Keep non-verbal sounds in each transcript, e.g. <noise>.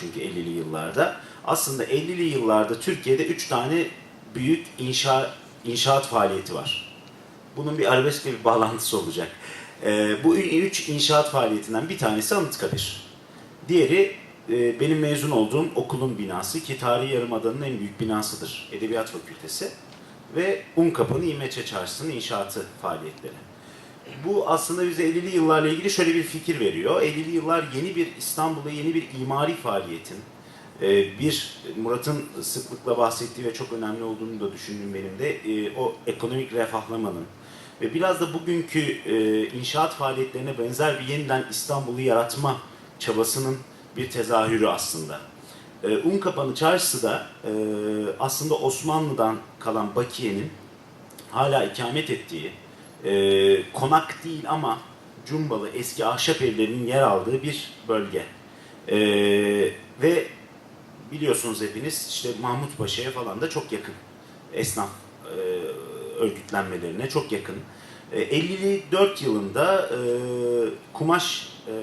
çünkü 50'li yıllarda. Aslında 50'li yıllarda Türkiye'de 3 tane büyük inşa, inşaat faaliyeti var. Bunun bir arabeskle bir bağlantısı olacak. Ee, bu üç inşaat faaliyetinden bir tanesi Anıtkabir. Diğeri e, benim mezun olduğum okulun binası ki Tarihi Yarımada'nın en büyük binasıdır. Edebiyat Fakültesi. Ve Unkapı'nın İmeçe Çarşısı'nın inşaatı faaliyetleri. Bu aslında bize 50'li yıllarla ilgili şöyle bir fikir veriyor. 50'li yıllar yeni bir İstanbul'da yeni bir imari faaliyetin, e, bir Murat'ın sıklıkla bahsettiği ve çok önemli olduğunu da düşündüğüm benim de e, o ekonomik refahlamanın ve biraz da bugünkü e, inşaat faaliyetlerine benzer bir yeniden İstanbul'u yaratma çabasının bir tezahürü aslında. Unkapanı Çarşısı da aslında Osmanlı'dan kalan Bakiye'nin hala ikamet ettiği, e, konak değil ama cumbalı eski ahşap evlerinin yer aldığı bir bölge. E, ve biliyorsunuz hepiniz işte Mahmut Paşa'ya falan da çok yakın esnaf e, örgütlenmelerine çok yakın. E, 54 yılında e, kumaş e,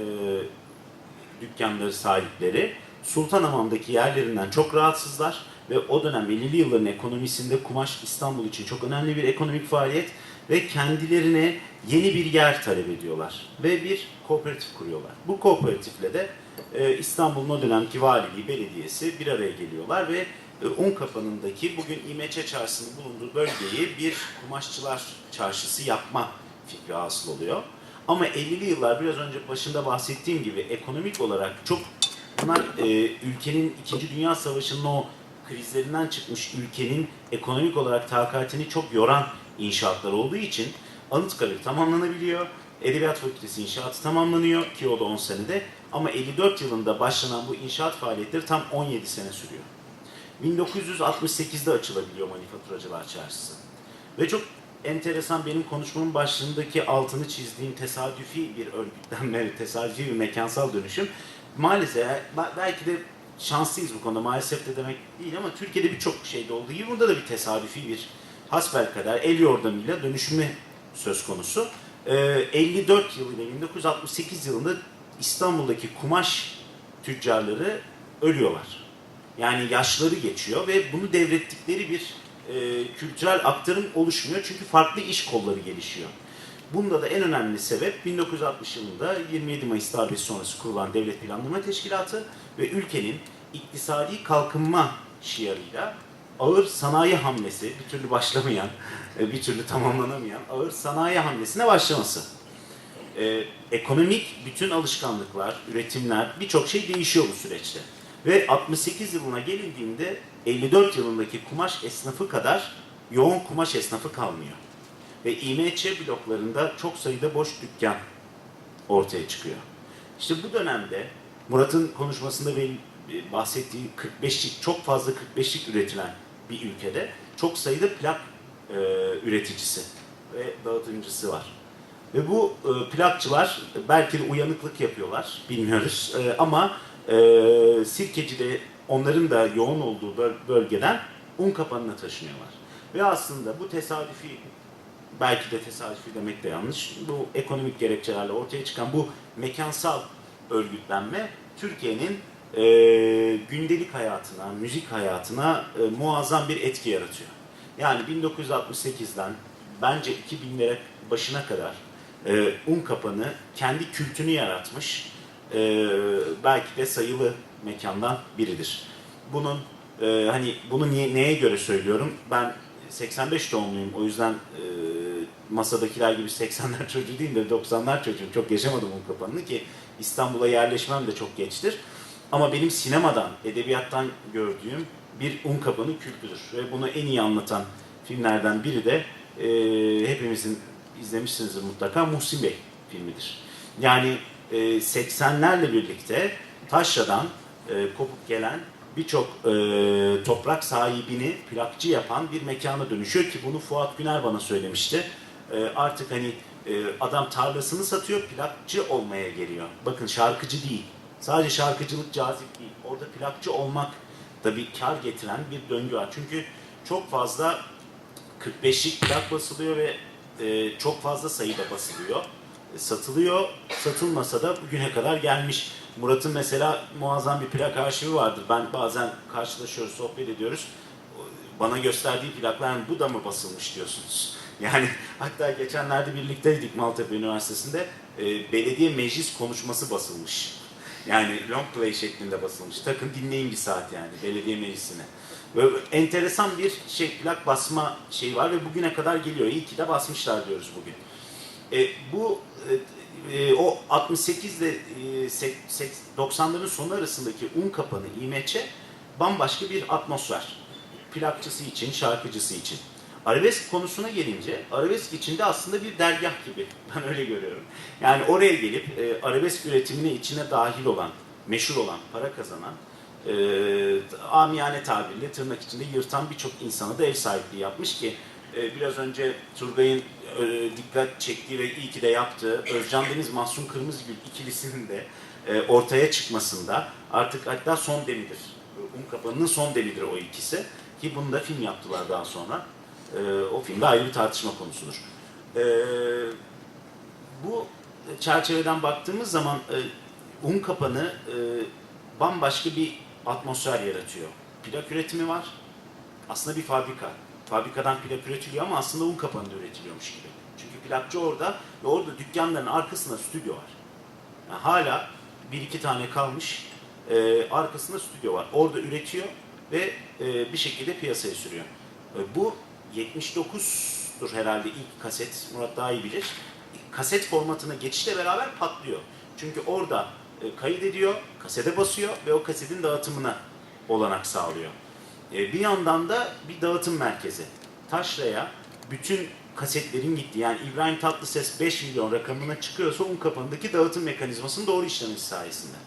dükkanları sahipleri Sultanhamam'daki yerlerinden çok rahatsızlar ve o dönem 50'li yılların ekonomisinde kumaş İstanbul için çok önemli bir ekonomik faaliyet ve kendilerine yeni bir yer talep ediyorlar ve bir kooperatif kuruyorlar. Bu kooperatifle de e, İstanbul'un o dönemki valiliği, belediyesi bir araya geliyorlar ve e, Unkapanı'ndaki bugün İmeçe Çarşısı'nın bulunduğu bölgeyi bir kumaşçılar çarşısı yapma fikri hasıl oluyor. Ama 50'li yıllar biraz önce başında bahsettiğim gibi ekonomik olarak çok bunlar e, ülkenin 2. Dünya Savaşı'nın o krizlerinden çıkmış ülkenin ekonomik olarak takatini çok yoran inşaatlar olduğu için Anıtkabir tamamlanabiliyor. Edebiyat Fakültesi inşaatı tamamlanıyor ki o da 10 senede. Ama 54 yılında başlanan bu inşaat faaliyetleri tam 17 sene sürüyor. 1968'de açılabiliyor Manifaturacılar Çarşısı. Ve çok enteresan benim konuşmamın başlığındaki altını çizdiğim tesadüfi bir örgütlenme, <laughs> tesadüfi bir mekansal dönüşüm. Maalesef belki de şanslıyız bu konuda maalesef de demek değil ama Türkiye'de birçok şeyde olduğu gibi burada da bir tesadüfi bir hasbelkader el yordamıyla dönüşümü söz konusu. Ee, 54 yılıyla 1968 yılında İstanbul'daki kumaş tüccarları ölüyorlar. Yani yaşları geçiyor ve bunu devrettikleri bir e, kültürel aktarım oluşmuyor çünkü farklı iş kolları gelişiyor. Bunda da en önemli sebep 1960 yılında 27 Mayıs darbesi sonrası kurulan Devlet Planlama Teşkilatı ve ülkenin iktisadi kalkınma şiarıyla ağır sanayi hamlesi, bir türlü başlamayan, e, bir türlü tamamlanamayan ağır sanayi hamlesine başlaması. Ee, ekonomik bütün alışkanlıklar, üretimler, birçok şey değişiyor bu süreçte. Ve 68 yılına gelindiğinde 54 yılındaki kumaş esnafı kadar yoğun kumaş esnafı kalmıyor. Ve İMÇ bloklarında çok sayıda boş dükkan ortaya çıkıyor. İşte bu dönemde Murat'ın konuşmasında benim bahsettiği 45'lik, çok fazla 45'lik üretilen bir ülkede çok sayıda plak e, üreticisi ve dağıtımcısı var. Ve bu e, plakçılar belki de uyanıklık yapıyorlar, bilmiyoruz. E, ama e, Sirkeci'de onların da yoğun olduğu böl- bölgeden un kapanına taşınıyorlar. Ve aslında bu tesadüfi, belki de tesadüfi demek de yanlış, bu ekonomik gerekçelerle ortaya çıkan bu mekansal örgütlenme Türkiye'nin e, gündelik hayatına, müzik hayatına e, muazzam bir etki yaratıyor. Yani 1968'den bence 2000'lere başına kadar e, un kapanı kendi kültünü yaratmış e, belki de sayılı mekandan biridir. Bunun e, hani bunu niye, neye göre söylüyorum? Ben 85 doğumluyum o yüzden e, masadakiler gibi 80'ler çocuğu değil de 90'lar çocuğum. Çok yaşamadım un kapanını ki İstanbul'a yerleşmem de çok geçtir. Ama benim sinemadan, edebiyattan gördüğüm bir un kapanı kültüdür. Ve bunu en iyi anlatan filmlerden biri de e, hepimizin izlemişsinizdir mutlaka Muhsin Bey filmidir. Yani e, 80'lerle birlikte Taşra'dan e, kopup gelen birçok e, toprak sahibini plakçı yapan bir mekana dönüşüyor ki bunu Fuat Güner bana söylemişti. E, artık hani e, adam tarlasını satıyor, plakçı olmaya geliyor. Bakın şarkıcı değil. Sadece şarkıcılık cazip değil. Orada plakçı olmak da bir kar getiren bir döngü var. Çünkü çok fazla 45'lik plak basılıyor ve e, çok fazla sayıda basılıyor. E, satılıyor. Satılmasa da bugüne kadar gelmiş. Murat'ın mesela muazzam bir plak arşivi vardır. Ben bazen karşılaşıyoruz, sohbet ediyoruz. Bana gösterdiği plaklar "Yani bu da mı basılmış diyorsunuz. <laughs> Yani hatta geçenlerde birlikteydik Maltepe Üniversitesi'nde. e, belediye meclis konuşması basılmış. Yani long play şeklinde basılmış. Takın dinleyin bir saat yani belediye meclisine. Böyle enteresan bir şey plak basma şeyi var ve bugüne kadar geliyor. İyi ki de basmışlar diyoruz bugün. E, bu e, e, o 68 ile e, sek- sek- 90'ların sonu arasındaki un kapanı İMÇ bambaşka bir atmosfer. Plakçısı için, şarkıcısı için. Arabesk konusuna gelince, arabesk içinde aslında bir dergah gibi. <laughs> Ben öyle görüyorum. Yani oraya gelip e, arabesk üretimine içine dahil olan, meşhur olan, para kazanan, e, amiyane tabirle tırnak içinde yırtan birçok insana da ev sahipliği yapmış ki e, biraz önce Turgay'ın e, dikkat çektiği ve iyi ki de yaptığı Özcan Deniz Mahsun Kırmızıgül ikilisinin de e, ortaya çıkmasında artık hatta son demidir. Un kapanının son demidir o ikisi. Ki bunu da film yaptılar daha sonra. E, o film de ayrı bir tartışma konusudur. E, bu çerçeveden baktığımız zaman e, un kapanı e, bambaşka bir atmosfer yaratıyor. Plak üretimi var. Aslında bir fabrika. Fabrikadan plak üretiliyor ama aslında un kapanında üretiliyormuş gibi. Çünkü plakçı orada ve orada dükkanların arkasında stüdyo var. Yani hala bir iki tane kalmış. e, arkasında stüdyo var. Orada üretiyor ve e, bir şekilde piyasaya sürüyor. E, bu 79'dur herhalde ilk kaset. Murat daha iyi bilir. Kaset formatına geçişle beraber patlıyor. Çünkü orada e, kaydediyor, kasete basıyor ve o kasetin dağıtımına olanak sağlıyor. E, bir yandan da bir dağıtım merkezi. Taşra'ya bütün kasetlerin gittiği yani İbrahim Tatlıses 5 milyon rakamına çıkıyorsa un kapanındaki dağıtım mekanizmasının doğru işlemesi sayesinde.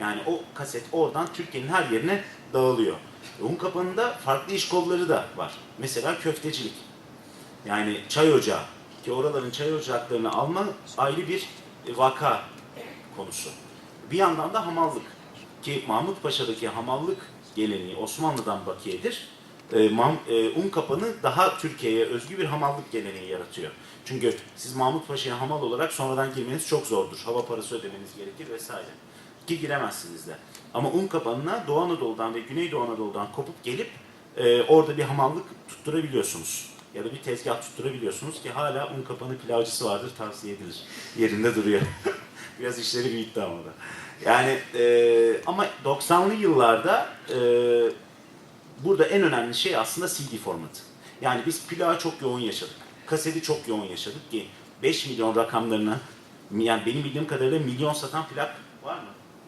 Yani o kaset oradan Türkiye'nin her yerine dağılıyor. E, Un kapanında farklı iş kolları da var. Mesela köftecilik. Yani çay ocağı. Ki oraların çay ocaklarını alma ayrı bir vaka konusu. Bir yandan da hamallık. Ki Mahmut Paşa'daki hamallık geleneği Osmanlı'dan bakiyedir. E, mam- e, un kapanı daha Türkiye'ye özgü bir hamallık geleneği yaratıyor. Çünkü siz Mahmut Paşa'ya hamal olarak sonradan girmeniz çok zordur. Hava parası ödemeniz gerekir vesaire. Ki giremezsiniz de. Ama un kapanına Doğu Anadolu'dan ve Güneydoğu Anadolu'dan kopup gelip e, orada bir hamallık tutturabiliyorsunuz. Ya da bir tezgah tutturabiliyorsunuz ki hala un kapanı pilavcısı vardır tavsiye edilir. Yerinde duruyor. <laughs> Biraz işleri büyüttü ama da. Yani e, ama 90'lı yıllarda e, burada en önemli şey aslında CD formatı. Yani biz plağı çok yoğun yaşadık. Kaseti çok yoğun yaşadık ki 5 milyon rakamlarına yani benim bildiğim kadarıyla milyon satan plak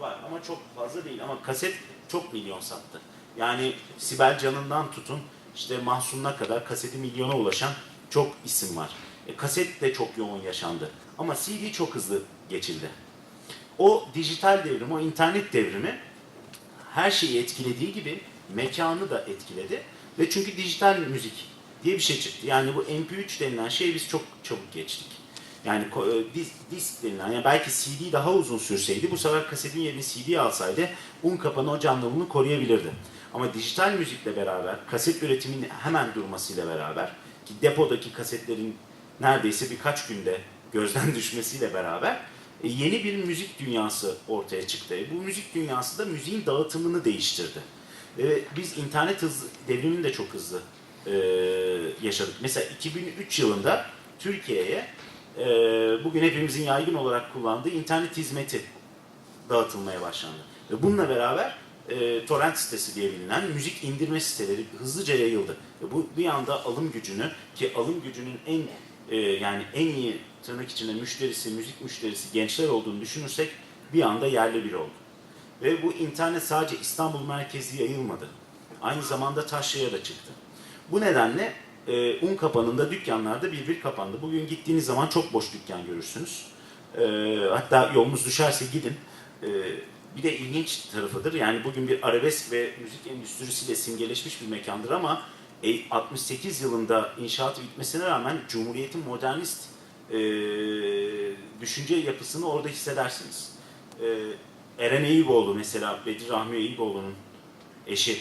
var ama çok fazla değil ama kaset çok milyon sattı. Yani Sibel Can'ından tutun işte Mahsun'una kadar kaseti milyona ulaşan çok isim var. E, kaset de çok yoğun yaşandı. Ama CD çok hızlı geçildi. O dijital devrim, o internet devrimi her şeyi etkilediği gibi mekanı da etkiledi. Ve çünkü dijital müzik diye bir şey çıktı. Yani bu MP3 denilen şey biz çok çabuk geçtik. Yani e, disk, disk denilen, yani belki CD daha uzun sürseydi bu sefer kasetin yerini CD alsaydı un kapanı o canlılığını koruyabilirdi. Ama dijital müzikle beraber, kaset üretiminin hemen durmasıyla beraber ki depodaki kasetlerin neredeyse birkaç günde gözden <laughs> düşmesiyle beraber e, yeni bir müzik dünyası ortaya çıktı. E, Bu müzik dünyası da müziğin dağıtımını değiştirdi. Biz internet hız devrimini de çok hızlı yaşadık. Mesela 2003 yılında Türkiye'ye e, bugün hepimizin yaygın olarak kullandığı internet hizmeti dağıtılmaya başlandı. Ve bununla beraber e, torrent sitesi diye bilinen müzik indirme siteleri hızlıca yayıldı. Ve bu bir anda alım gücünü ki alım gücünün en e, yani en iyi tırnak içinde müşterisi, müzik müşterisi gençler olduğunu düşünürsek bir anda yerli bir oldu. Ve bu internet sadece İstanbul merkezi yayılmadı. Aynı zamanda Taşra'ya da çıktı. Bu nedenle e, un kapanında dükkanlarda bir bir kapandı. Bugün gittiğiniz zaman çok boş dükkan görürsünüz. E, hatta yolunuz düşerse gidin. E, bir de ilginç tarafıdır. Yani bugün bir arabesk ve müzik endüstrisiyle simgeleşmiş bir mekandır ama e, 68 yılında inşaatı bitmesine rağmen Cumhuriyet'in modernist e, düşünce yapısını orada hissedersiniz. E, Eren Eyüboğlu mesela Bedir Rahmi Eyüboğlu'nun eşi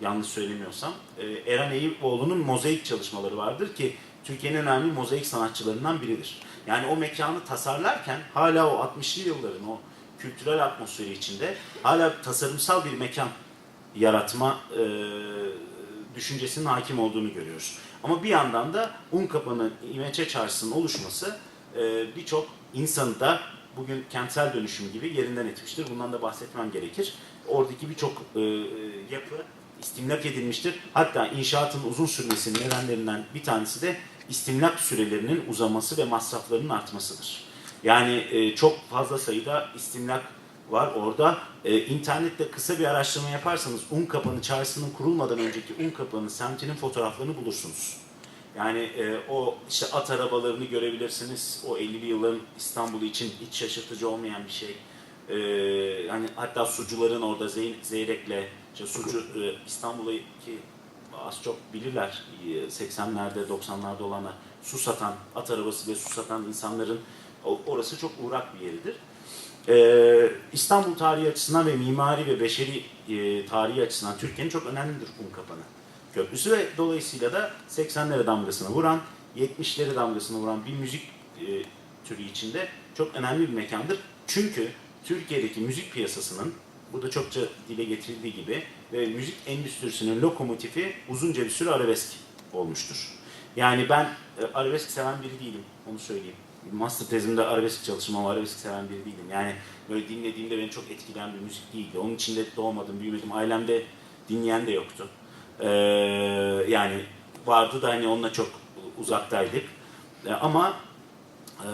yanlış söylemiyorsam e, Eren Eyüboğlu'nun mozaik çalışmaları vardır ki Türkiye'nin önemli mozaik sanatçılarından biridir. Yani o mekanı tasarlarken hala o 60'lı yılların o kültürel atmosferi içinde hala tasarımsal bir mekan yaratma e, düşüncesinin hakim olduğunu görüyoruz. Ama bir yandan da Unkapanı İmeçe Çarşısı'nın oluşması e, birçok insanı da bugün kentsel dönüşüm gibi yerinden etmiştir. Bundan da bahsetmem gerekir. Oradaki birçok e, yapı istimlak edilmiştir. Hatta inşaatın uzun sürmesinin nedenlerinden bir tanesi de istimlak sürelerinin uzaması ve masraflarının artmasıdır. Yani e, çok fazla sayıda istimlak var orada. E, internette kısa bir araştırma yaparsanız Unkapanı çarşısının kurulmadan önceki Unkapanı semtinin fotoğraflarını bulursunuz. Yani e, o işte at arabalarını görebilirsiniz. O 50'li yılların İstanbul'u için hiç şaşırtıcı olmayan bir şey. E, hani hatta sucuların orada Zey- Zeyrek'le işte sucu e, İstanbul'daki az çok bilirler e, 80'lerde 90'larda olanlar su satan at arabası ve su satan insanların orası çok uğrak bir yeridir. Ee, İstanbul tarihi açısından ve mimari ve beşeri e, tarihi açısından Türkiye'nin çok önemlidir Unkapanı Köprüsü ve dolayısıyla da 80'lere damgasını vuran, 70'lere damgasını vuran bir müzik e, türü içinde çok önemli bir mekandır. Çünkü Türkiye'deki müzik piyasasının, bu da çokça dile getirildiği gibi ve müzik endüstrisinin lokomotifi uzunca bir süre arabesk olmuştur. Yani ben e, arabesk seven biri değilim, onu söyleyeyim. Master tezimde arabesk çalıştım ama arabesk seven biri değilim. Yani böyle dinlediğimde beni çok etkileyen bir müzik değildi. Onun içinde doğmadım, büyümedim. Ailemde dinleyen de yoktu. Ee, yani vardı da hani onunla çok uzaktaydık. Ee, ama e,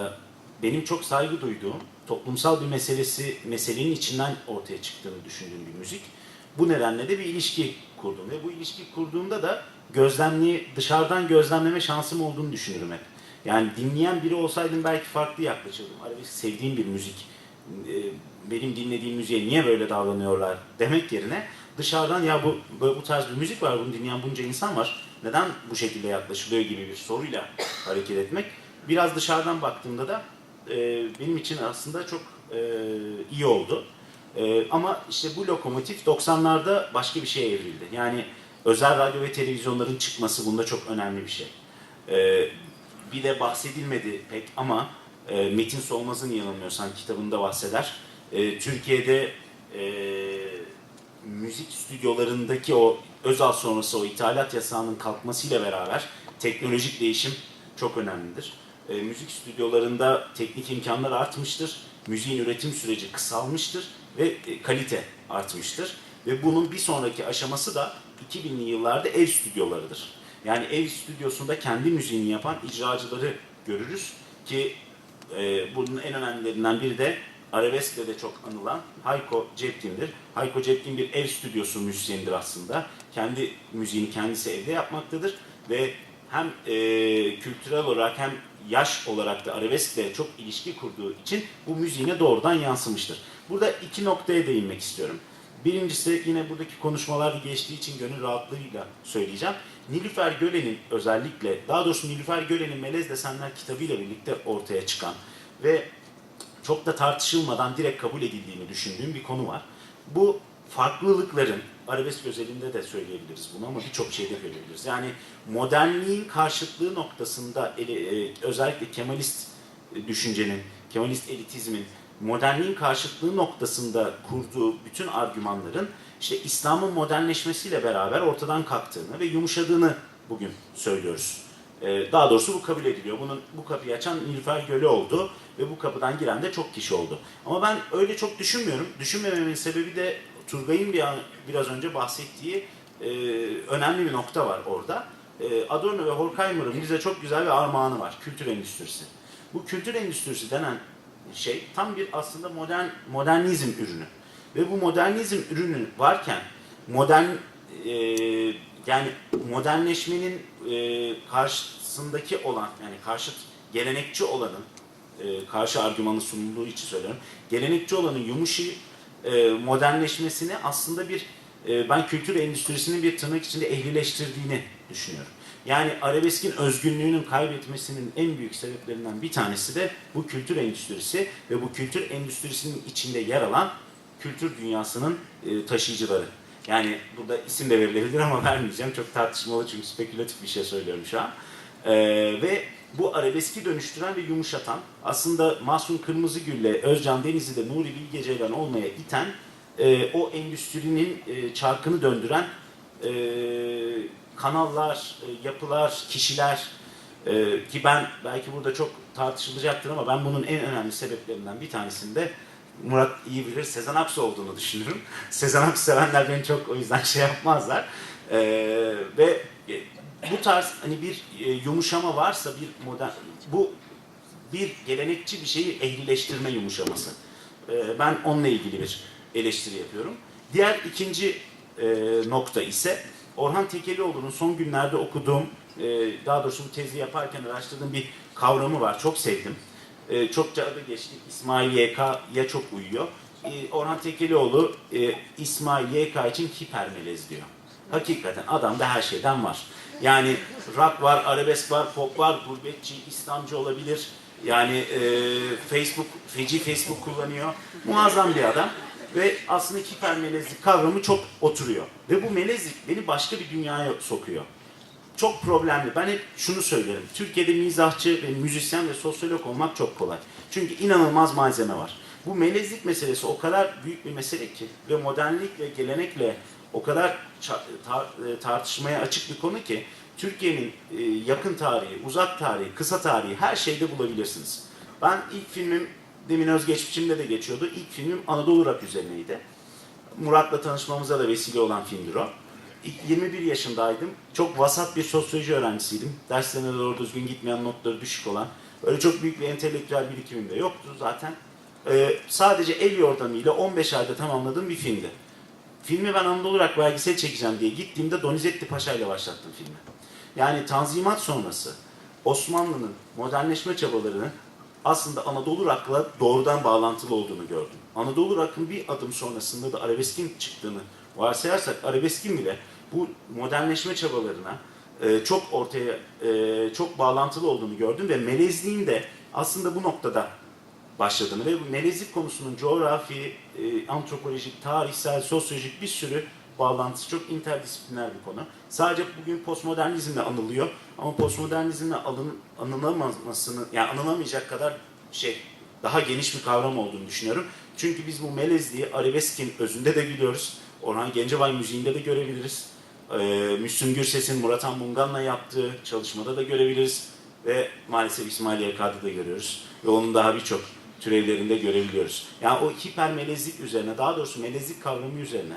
benim çok saygı duyduğum, toplumsal bir meselesi meselenin içinden ortaya çıktığını düşündüğüm bir müzik. Bu nedenle de bir ilişki kurdum ve bu ilişki kurduğumda da gözlemli dışarıdan gözlemleme şansım olduğunu düşünürüm hep. Yani dinleyen biri olsaydım belki farklı yaklaşırdım. Arabesk sevdiğim bir müzik. Ee, Benim dinlediğim müziğe niye böyle davranıyorlar demek yerine dışarıdan ya bu bu tarz bir müzik var, bunu dinleyen bunca insan var. Neden bu şekilde yaklaşılıyor gibi bir soruyla hareket etmek. Biraz dışarıdan baktığımda da e, benim için aslında çok e, iyi oldu. E, ama işte bu lokomotif 90'larda başka bir şeye evrildi. Yani özel radyo ve televizyonların çıkması bunda çok önemli bir şey. E, bir de bahsedilmedi pek ama e, Metin Solmaz'ın yanılmıyorsam kitabında bahseder. E, Türkiye'de e, müzik stüdyolarındaki o Özal sonrası o ithalat yasağının kalkmasıyla beraber teknolojik değişim çok önemlidir. E, müzik stüdyolarında teknik imkanlar artmıştır. Müziğin üretim süreci kısalmıştır ve e, kalite artmıştır. Ve bunun bir sonraki aşaması da 2000'li yıllarda ev stüdyolarıdır. Yani ev stüdyosunda kendi müziğini yapan icracıları görürüz ki e, bunun en önemlilerinden biri de Arabesk'te de çok anılan Hayko Cepkin'dir. Hayko Cepkin bir ev stüdyosu müzisyenidir aslında. Kendi müziğini kendisi evde yapmaktadır ve hem e, kültürel olarak hem yaş olarak da arabeskle çok ilişki kurduğu için bu müziğine doğrudan yansımıştır. Burada iki noktaya değinmek istiyorum. Birincisi yine buradaki konuşmalarda geçtiği için gönül rahatlığıyla söyleyeceğim. Nilüfer Gölen'in özellikle, daha doğrusu Nilüfer Gölen'in Melez Desenler kitabıyla birlikte ortaya çıkan ve çok da tartışılmadan direkt kabul edildiğini düşündüğüm bir konu var. Bu farklılıkların, arabesk özelinde de söyleyebiliriz bunu ama birçok şeyde görebiliriz. Yani modernliğin karşıtlığı noktasında ele- e, özellikle Kemalist düşüncenin, Kemalist elitizmin modernliğin karşıtlığı noktasında kurduğu bütün argümanların işte İslam'ın modernleşmesiyle beraber ortadan kalktığını ve yumuşadığını bugün söylüyoruz. Ee, Daha doğrusu bu kabul ediliyor. Bunun bu kapıyı açan Nilüfer Gölü oldu ve bu kapıdan giren de çok kişi oldu. Ama ben öyle çok düşünmüyorum. Düşünmememin sebebi de Turgay'ın bir an- biraz önce bahsettiği e, önemli bir nokta var orada. E, Adorno ve Horkheimer'ın bize çok güzel bir armağanı var. Kültür endüstrisi. Bu kültür endüstrisi denen şey tam bir aslında modern modernizm ürünü. Ve bu modernizm ürünü varken modern e, yani modernleşmenin e, karşısındaki olan yani karşıt gelenekçi olanın e, karşı argümanı sunulduğu için söylüyorum. Gelenekçi olanın yumuşayıp e, modernleşmesini aslında bir e, ben kültür endüstrisinin bir tırnak içinde ehlileştirdiğini düşünüyorum. Yani arabeskin özgünlüğünün kaybetmesinin en büyük sebeplerinden bir tanesi de bu kültür endüstrisi ve bu kültür endüstrisinin içinde yer alan kültür dünyasının e, taşıyıcıları. Yani burada isim de verilebilir ama <laughs> vermeyeceğim. Çok tartışmalı çünkü spekülatif bir şey söylüyorum şu an. E, ve arabeski dönüştüren ve yumuşatan, aslında Mahsun Kırmızıgül'le Özcan Denizli'de Nuri Bilge Ceylan olmaya iten, e, o endüstrinin e, çarkını döndüren e, kanallar, e, yapılar, kişiler e, ki ben belki burada çok tartışılacaktır ama ben bunun en önemli sebeplerinden bir tanesinde Murat iyi bilir Sezen Aksu olduğunu düşünüyorum. <laughs> Sezen Aksu sevenler beni çok o yüzden şey yapmazlar. E, ve bu tarz hani bir e, yumuşama varsa bir modern bu bir gelenekçi bir şeyi ehlileştirme yumuşaması. E, ben onunla ilgili bir eleştiri yapıyorum. Diğer ikinci e, nokta ise Orhan Tekelioğlu'nun son günlerde okuduğum, e, daha doğrusu bu tezi yaparken araştırdığım bir kavramı var. Çok sevdim. E, çokça adı geçti. İsmail YK'ya çok uyuyor. E, Orhan Tekelioğlu e, İsmail YK için hipermelez diyor. Hakikaten adamda her şeyden var. Yani rock var, arabesk var, pop var, gurbetçi, İslamcı olabilir. Yani e, Facebook, feci Facebook kullanıyor. Muazzam bir adam. Ve aslında hipermelezlik kavramı çok oturuyor. Ve bu melezlik beni başka bir dünyaya sokuyor. Çok problemli. Ben hep şunu söylerim. Türkiye'de mizahçı ve müzisyen ve sosyolog olmak çok kolay. Çünkü inanılmaz malzeme var. Bu melezlik meselesi o kadar büyük bir mesele ki ve modernlik ve gelenekle o kadar e, tartışmaya açık bir konu ki Türkiye'nin e, yakın tarihi, uzak tarihi, kısa tarihi her şeyde bulabilirsiniz. Ben ilk filmim demin özgeçmişimde de geçiyordu. İlk filmim Anadolu Rock üzerineydi. Murat'la tanışmamıza da vesile olan filmdir o. İlk 21 yaşındaydım. Çok vasat bir sosyoloji öğrencisiydim. Derslerine doğru düzgün gitmeyen, notları düşük olan. Öyle çok büyük bir entelektüel birikimim de yoktu zaten. Ee, sadece el yordamıyla 15 ayda tamamladığım bir filmdi. Filmi ben Anadolu Rock belgesel çekeceğim diye gittiğimde Donizetti Paşa ile başlattım filmi. Yani Tanzimat sonrası Osmanlı'nın modernleşme çabalarının aslında Anadolu Rock'la doğrudan bağlantılı olduğunu gördüm. Anadolu Rock'ın bir adım sonrasında da arabeskin çıktığını varsayarsak arabeskin bile bu modernleşme çabalarına e, çok ortaya e, çok bağlantılı olduğunu gördüm ve melezliğin de aslında bu noktada başladığını ve bu melezlik konusunun coğrafi, e, antropolojik, tarihsel, sosyolojik bir sürü bağlantısı çok interdisipliner bir konu. Sadece bugün postmodernizmle anılıyor ama postmodernizmle alın, anılamamasını, yani anılamayacak kadar şey daha geniş bir kavram olduğunu düşünüyorum. Çünkü biz bu melezliği arabeskin özünde de biliyoruz. Orhan Gencebay müziğinde de görebiliriz. Ee, Müslüm Gürses'in Murat Han Mungan'la yaptığı çalışmada da görebiliriz. Ve maalesef İsmail YK'da da görüyoruz. Ve onun daha birçok türevlerinde görebiliyoruz. Yani o hipermelezlik üzerine, daha doğrusu melezlik kavramı üzerine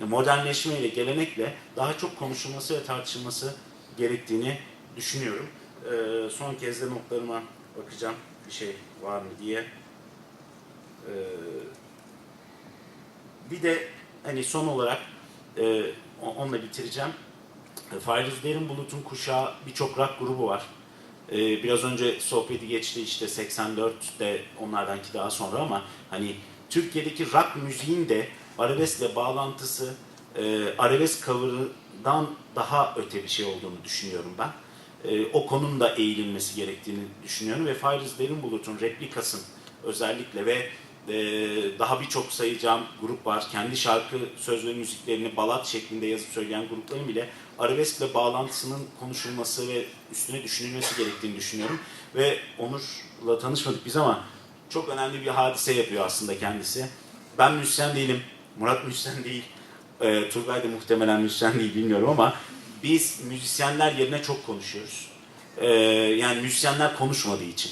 modernleşmeyle, gelenekle daha çok konuşulması ve tartışılması gerektiğini düşünüyorum. Ee, son kez de notlarıma bakacağım bir şey var mı diye. Ee, bir de hani son olarak e, onunla bitireceğim. Fayruz Derin Bulut'un kuşağı birçok rock grubu var. E, biraz önce sohbeti geçti işte 84'te onlardanki daha sonra ama hani Türkiye'deki rock müziğin de arabeskle bağlantısı e, arabesk cover'dan daha öte bir şey olduğunu düşünüyorum ben. E, o konunun da eğilinmesi gerektiğini düşünüyorum ve Fayruz Derin Bulut'un replikasın özellikle ve e, daha birçok sayacağım grup var. Kendi şarkı söz ve müziklerini balat şeklinde yazıp söyleyen grupların bile arabeskle bağlantısının konuşulması ve üstüne düşünülmesi gerektiğini düşünüyorum. Ve Onur'la tanışmadık biz ama çok önemli bir hadise yapıyor aslında kendisi. Ben müzisyen değilim, Murat müzisyen değil, e, Turgay da muhtemelen müzisyen değil bilmiyorum ama biz müzisyenler yerine çok konuşuyoruz. E, yani müzisyenler konuşmadığı için.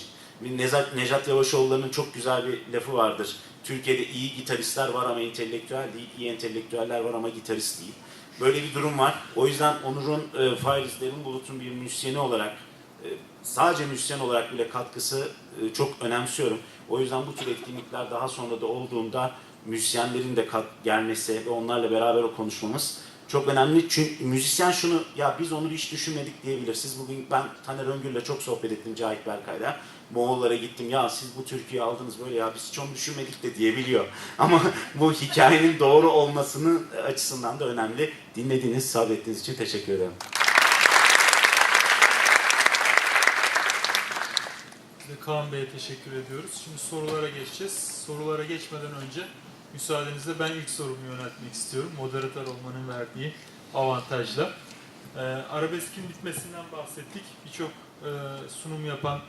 Nezat, Nejat Yavaşoğulları'nın çok güzel bir lafı vardır. Türkiye'de iyi gitaristler var ama entelektüel değil, iyi entelektüeller var ama gitarist değil. Böyle bir durum var. O yüzden Onur'un, e, Faiz Bulut'un bir müzisyeni olarak, e, sadece müzisyen olarak bile katkısı e, çok önemsiyorum. O yüzden bu tür etkinlikler daha sonra da olduğunda müzisyenlerin de kat, gelmesi ve onlarla beraber o konuşmamız çok önemli. Çünkü müzisyen şunu, ya biz onu hiç düşünmedik diyebilir. Siz bugün, ben Taner Öngür'le çok sohbet ettim Cahit Berkay'la. Moğollara gittim, ya siz bu türküyü aldınız böyle ya biz hiç onu düşünmedik de diyebiliyor. <laughs> Ama bu hikayenin doğru olmasının açısından da önemli. Dinlediğiniz, sabrettiğiniz için teşekkür ederim. Kaan Bey'e teşekkür ediyoruz. Şimdi sorulara geçeceğiz. Sorulara geçmeden önce müsaadenizle ben ilk sorumu yöneltmek istiyorum. Moderatör olmanın verdiği avantajla. Ee, arabeskin bitmesinden bahsettik. Birçok e, sunum yapan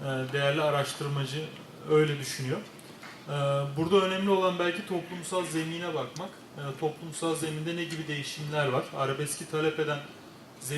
e, değerli araştırmacı öyle düşünüyor. Ee, burada önemli olan belki toplumsal zemine bakmak. Ee, toplumsal zeminde ne gibi değişimler var? Arabeski talep eden